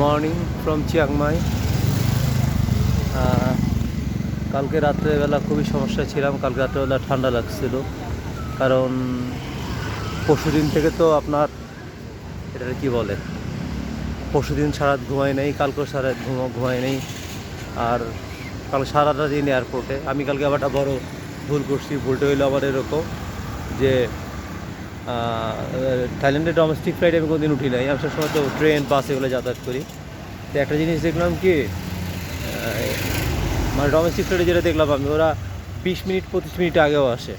Morning from Chiang Mai কালকে রাত্রেবেলা খুবই সমস্যা ছিলাম, কালকে রাত্রেবেলা ঠান্ডা লাগছিল। কারণ পরশুদিন থেকে তো আপনার এটা কি বলে? পরশুদিন সারা রাত ঘুমাই নেই, কালকেও সারা ঘুমা ঘুমাই নেই। আর কাল সারাটা দিন এয়ারপোর্টে আমি কালকে আবার একটা বড় ভুল করছি, ভুলটা হইল আবার এরকম যে থাইল্যান্ডে ডোমেস্টিক ফ্লাইট আমি কোনোদিন উঠি নাই। আমি সবসময় তো ট্রেন বাস এগুলো যাতায়াত করি। তো একটা জিনিস দেখলাম কি মানে ডোমেস্টিক ফ্লাইটে যেটা দেখলাম আমি, ওরা বিশ মিনিট, পঁচিশ মিনিট আগেও আসে।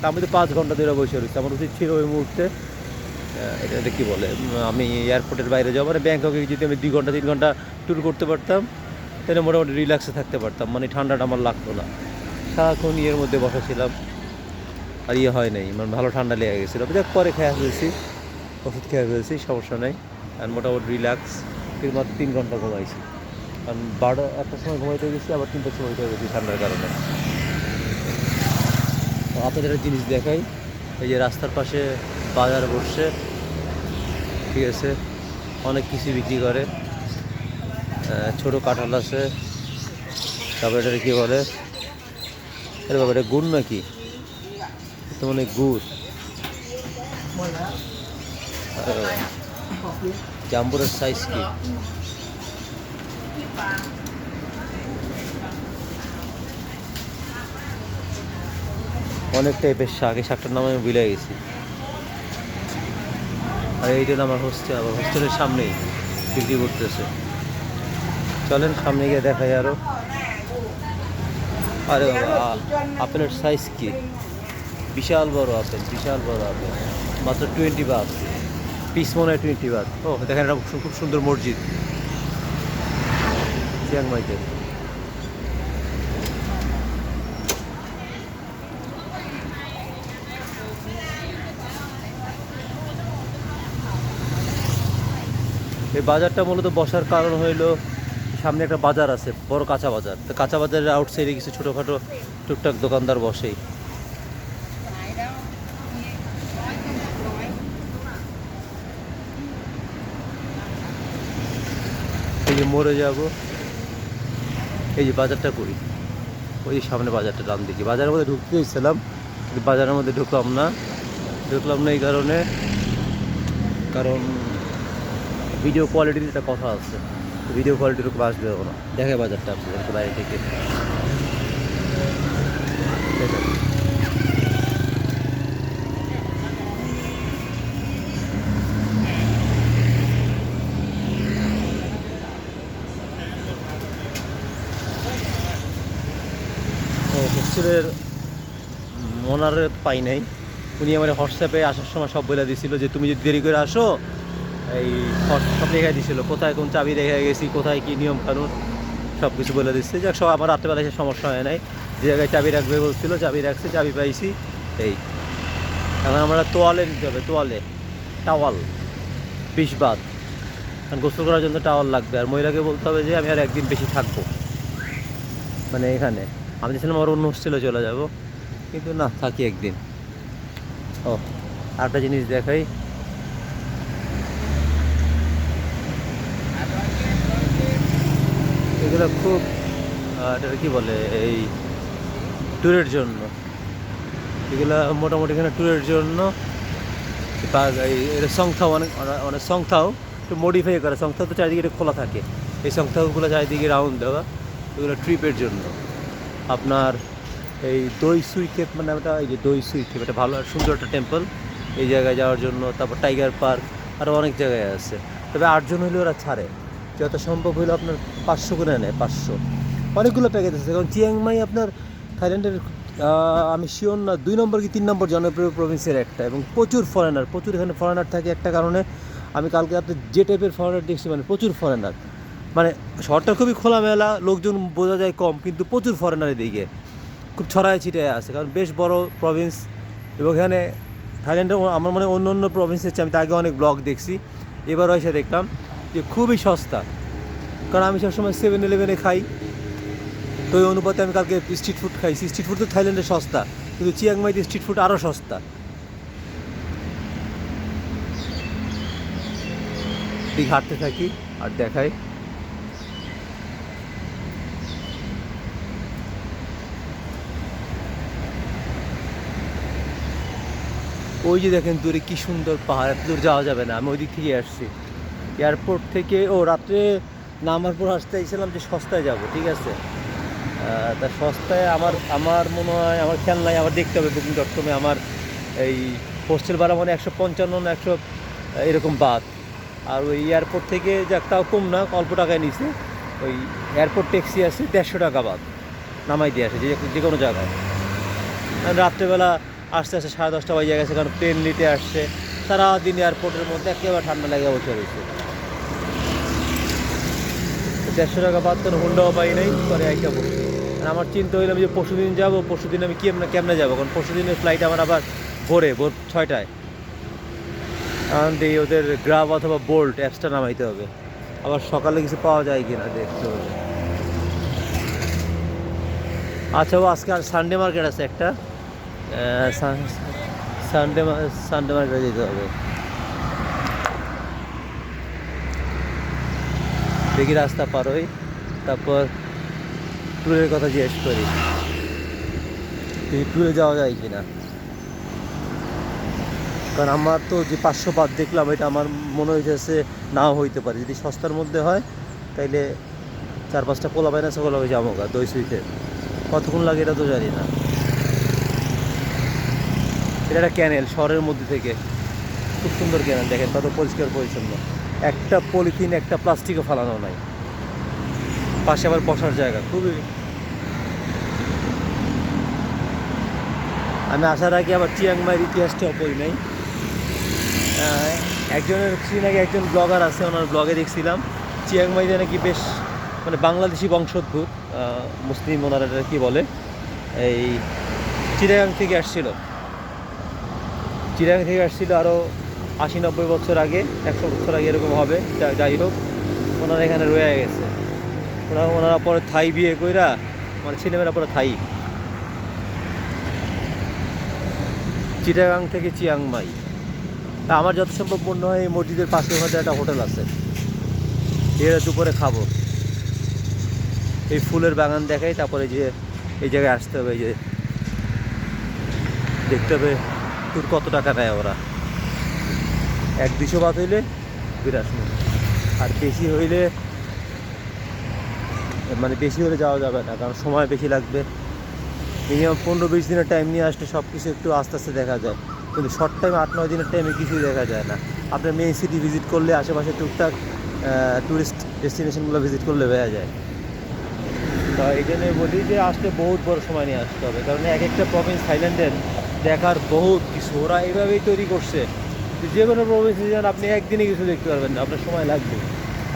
তা আমি তো পাঁচ ঘণ্টা ধরে বসে রয়েছি। আমার উচিত ছিল ওই মুহূর্তে এটা কী বলে আমি এয়ারপোর্টের বাইরে যাব মানে ব্যাংককে যদি আমি দুই ঘণ্টা, তিন ঘণ্টা ট্যুর করতে পারতাম, তাহলে মোটামুটি রিল্যাক্সে থাকতে পারতাম। মানে ঠান্ডাটা আমার লাগতো না। সারাক্ষণ ইয়ের মধ্যে বসা ছিলাম। আর ইয়ে হয় নাই মানে ভালো ঠান্ডা লেগে গেছিল। যাক, পরে খেয়ে ফেলছি, ওষুধ খেয়ে ফেলছি, সমস্যা নেই। আর মোটামুটি রিল্যাক্স তিন তিন ঘণ্টা ঘুমাইছি। কারণ বারো একটার সময় ঘুমাইতে গেছি, আবার তিনটার সময় উঠে গেছি ঠান্ডার কারণে। তো আপনাদের জিনিস দেখাই, এই যে রাস্তার পাশে বাজার বসছে, ঠিক আছে, অনেক কিছু বিক্রি করে ছোটো কাঁঠাল আছে, তারপরে এটা কী বলে, এর ব্যাপারে গুড় নাকি? তো মানে গুড়। জাম্বুরের সাইজ কি? অনেক টাইপের শাক এই শাকটার নাম আমি ভুলে গেছি। আর এইটা আমার হোস্টেল আবার হোস্টেলের সামনেই বিক্রি করতেছে। চলেন সামনে গিয়ে দেখাই আরও। আরে আপেলের সাইজ কি? বিশাল বড় আপেল, বিশাল বড় আপেল। মাত্র টোয়েন্টি বাদ পিস মনে হয় টোয়েন্টি বাদ ও, দেখেন এটা খুব- খুব সুন্দর মসজিদ। চিয়াংমাইতে এই বাজারটা মূলত বসার কারণ হইল, সামনে একটা বাজার আছে, বড় কাঁচা বাজার। তো কাঁচা বাজারের আউটসাইডে কিছু ছোটোখাটো টুকটাক দোকানদার বসেই। মরে যাব। এই যে বাজারটা করি। ওই যে সামনে বাজারটা, ডান দিকে। বাজারের মধ্যে ঢুকতে গেছিলাম কিন্তু বাজারের মধ্যে ঢুকলাম না। ঢুকলাম না এই কারণে, কারণ ভিডিও কোয়ালিটির একটা কথা আছে। ভিডিও কোয়ালিটির উপর আসবে না। দেখে বাজারটা আপনাদেরকে বাইরে থেকে দেখেন। ও হোস্টেলের ওনারে পাই নাই। উনি আমার হোয়াটসঅ্যাপে আসার সময় সব বলে দিছিল যে, তুমি যদি দেরি করে আসো, এই সব- সব রেখে দিছিল। কোথায় কোন চাবি রেখে গেছি, কোথায় কী নিয়ম কানুন? সব কিছু বলে দিচ্ছে। যাক, সব আমার রাত্রেবেলা এসে সমস্যা হয় নাই। যে জায়গায় চাবি রাখবে বলছিল, চাবি রাখছে, চাবি পাইছি। এই। এখন আমরা তোয়ালে নিতে হবে, তোয়ালে। টাওয়াল। বিশ বাদ। কারণ গোসল করার জন্য টাওয়াল লাগবে। আর মহিলাকে বলতে হবে যে, আমি আর একদিন বেশি থাকব। মানে এখানে। আমি দেখছিলাম আমার অন্য হোস্টেলে চলে যাব। কিন্তু না, থাকি একদিন। ও, আরেকটা জিনিস দেখাই। এগুলো খুব এটা কি বলে, এই ট্যুরের জন্য। এগুলো মোটামুটি এখানে ট্যুরের জন্য এটা সংস্থাও অনেক, অনেক- অনেক সংস্থাও একটু মডিফাই করে। সংস্থা তো চারিদিকে একটু খোলা থাকে। এই সংস্থাগুলো চারিদিকে রাউন্ড দেওয়া, এগুলো ট্রিপের জন্য। আপনার এই দই সুই কেপ মানে ওটা, এই যে দই সুই কেপ, এটা ভালো আর সুন্দর একটা টেম্পল এই জায়গায় যাওয়ার জন্য, তারপর টাইগার পার্ক আরও অনেক জায়গায় আছে। তবে আটজন হলে ওরা ছাড়ে। যত সম্ভব হলে আপনার পাঁচশো করে নেয়, পাঁচশো। অনেকগুলো প্যাকেজ আছে। কারণ চিয়াংমাই আপনার থাইল্যান্ডের আমি শিওর না, দুই নম্বর কি তিন নম্বর জনপ্রিয় প্রভিন্সের একটা। এবং প্রচুর ফরেনার প্রচুর এখানে ফরেনার থাকে একটা কারণে। আমি কালকে রাতে যে টাইপের ফরেনার দেখছি মানে প্রচুর ফরেনার মানে শহরটা খুবই খোলামেলা, লোকজন বোঝা যায় কম, কিন্তু প্রচুর ফরেনার এদিকে। খুব ছড়ায় ছিটায় আছে, কারণ বেশ বড় প্রভিন্স এবং এখানে থাইল্যান্ডে আমার মনে অন্য অন্য প্রভিন্সের চেয়ে আমি আগে অনেক ব্লগ দেখছি। এবারও এসে দেখলাম যে খুবই সস্তা, কারণ আমি সবসময় সেভেন ইলেভেনে খাই। তো ওই অনুপাতে আমি কালকে স্ট্রিট ফুড খাইছি। স্ট্রিট ফুড তো থাইল্যান্ডে সস্তা, কিন্তু চিয়াংমাইতে স্ট্রিট ফুড আরও সস্তা। হাঁটতে থাকি আর দেখাই। ওই যে দেখেন দূরে কি সুন্দর পাহাড়, এত দূর যাওয়া যাবে না, আমি ওই দিক থেকে আসছি। এয়ারপোর্ট থেকে, ও রাত্রে নামার পর আসতে চাইছিলাম যে সস্তায় যাব, ঠিক আছে? তা সস্তায় আমার আমার মনে হয়, আমার খেয়াল নাই আমার দেখতে হবে বুকিং ডট কমে আমার এই হোস্টেল ভাড়া মানে একশো পঞ্চান্ন না একশো, এরকম বাদ। আর ওই এয়ারপোর্ট থেকে যাক, তাও কম না, অল্প টাকায় নিছে ওই এয়ারপোর্ট ট্যাক্সি আছে, দেড়শো টাকা বাদ, নামাই দিয়ে আসে, যে যে কোনো জায়গায়। রাত্রেবেলা আস্তে আস্তে সাড়ে দশটা বাজে গেছে, কারণ প্লেন নিতে আসছে। সারাদিন এয়ারপোর্টের মধ্যে একেবারে ঠান্ডা লেগে বসে রয়েছে। দেড়শো টাকা বাদ তো হুন্ডাও পাই নাই, পরে একটা বসে আর আমার চিন্তা হইলাম যে পরশু দিন যাব, পরশু দিন আমি কেমনে কেমনে যাব? কারণ পরশু দিনের ফ্লাইট আমার আবার ভোরে, ভোর ছয়টায়। কারণ দিয়ে ওদের গ্রাব অথবা বোল্ট অ্যাপসটা নামাইতে হবে। আবার সকালে কিছু পাওয়া যায় কিনা দেখতে হবে। আচ্ছা ও আজকে আর সানডে মার্কেট আছে একটা। সানডে সানডে মার্কেটে যেতে হবে। দেখি রাস্তা পার হই, তারপর ট্যুরের কথা জিজ্ঞেস করি। ট্যুরে যাওয়া যায় কিনা। কারণ আমার তো যে পাঁচশো বাদ দেখলাম, এটা আমার মনে হইতেছে নাও হইতে পারে। যদি সস্তার মধ্যে হয়, তাইলে চার পাঁচটা পোলা বাইনা সকল হবে যাব গা দই সুইতে কতক্ষণ লাগে এটা তো জানি না। এটা একটা ক্যানেল শহরের মধ্যে থেকে। খুব সুন্দর ক্যানেল, দেখেন কত পরিষ্কার পরিচ্ছন্ন। একটা পলিথিন, একটা প্লাস্টিকও ফালানো নাই। পাশে আবার বসার জায়গা, খুবই। আমি আসার আগে আবার চিয়াংমাইয়ের ইতিহাসটাও পড়ি নাই। একজনের কিছুদিন আগে একজন ব্লগার আছে, ওনার ব্লগে দেখছিলাম। চিয়াংমাইতে নাকি বেশ মানে বাংলাদেশি বংশোদ্ভূত মুসলিম ওনারা কি বলে? এই চিরাগাং থেকে আসছিল। চিরাং থেকে আসছিল আরও আশি নব্বই বছর আগে, একশো বছর আগে এরকম হবে যাই হোক, ওনারা এখানে রয়ে গেছে। ওনারা ওনারা পরে থাই বিয়ে কইরা মানে ছেলেমেয়েরা পরে থাই। চিটাগাং থেকে চিয়াংমাই তা আমার যত সম্ভব মনে হয়, এই মসজিদের পাশে হয়তো একটা হোটেল আছে। এরা দুপুরে খাব। এই ফুলের বাগান দেখাই, তারপরে যে এই জায়গায় আসতে হবে যে দেখতে হবে তোর কত টাকা নেয় ওরা? এক দুশো বাদ হইলে বিরাট আর বেশি হইলে মানে বেশি হলে যাওয়া যাবে না, কারণ সময় বেশি লাগবে। মিনিমাম পনেরো বিশ দিনের টাইম নিয়ে আসলে সব কিছু একটু আস্তে আস্তে দেখা যায়। কিন্তু শর্ট টাইম আট, নয় দিনের টাইমে কিছুই দেখা যায় না। আপনার মেইন সিটি ভিজিট করলে আশেপাশে টুকটাক ট্যুরিস্ট ডেস্টিনেশনগুলো ভিজিট করলে হয়ে যায়। তো এই জন্য বলি যে আসতে বহুত বড় সময় নিয়ে আসতে হবে। কারণ এক একটা প্রভিন্স থাইল্যান্ডের দেখার বহুত কিছু, ওরা এইভাবেই তৈরি করছে। যে কোনো প্রভিন্সে যান, আপনি একদিনে কিছু দেখতে পারবেন না, আপনার সময় লাগবে।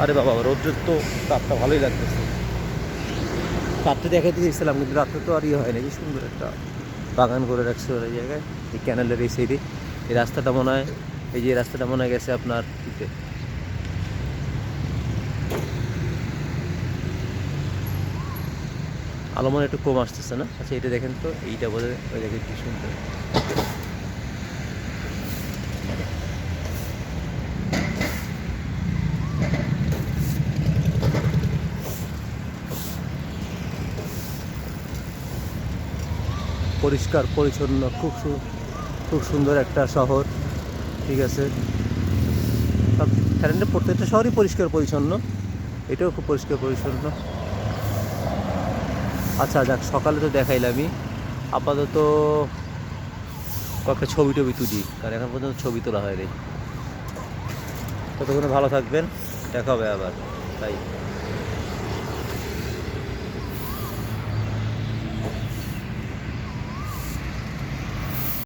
আরে বাবা, রৌদ্রের তো তাপটা ভালোই লাগতেছে। রাত্রে দেখাইতে গেছিলাম, কিন্তু রাত্রে তো আর ইয়ে হয় না, কি সুন্দর একটা বাগান করে রাখছে ওরা এই জায়গায়, এই ক্যানেলের এই সাইডে। এই রাস্তাটা মনে হয়, এই যে রাস্তাটা মনে হয় গেছে আপনার আলো মনে একটু কম আসতেছে না? আচ্ছা এটা দেখেন তো, এইটা বোধ ওই দেখেন কি সুন্দর। পরিষ্কার, পরিচ্ছন্ন, খুব খুব সুন্দর একটা শহর, ঠিক আছে? থাইল্যান্ডের প্রত্যেকটা শহরই পরিষ্কার, পরিচ্ছন্ন। এটাও খুব পরিষ্কার, পরিচ্ছন্ন। আচ্ছা যাক, সকালে তো দেখাইলামই। আপাতত কয়েকটা ছবি টবি তুলি, কারণ এখন পর্যন্ত ছবি তোলা হয়নি। ততক্ষণে ভালো থাকবেন, দেখা হবে আবার। তাই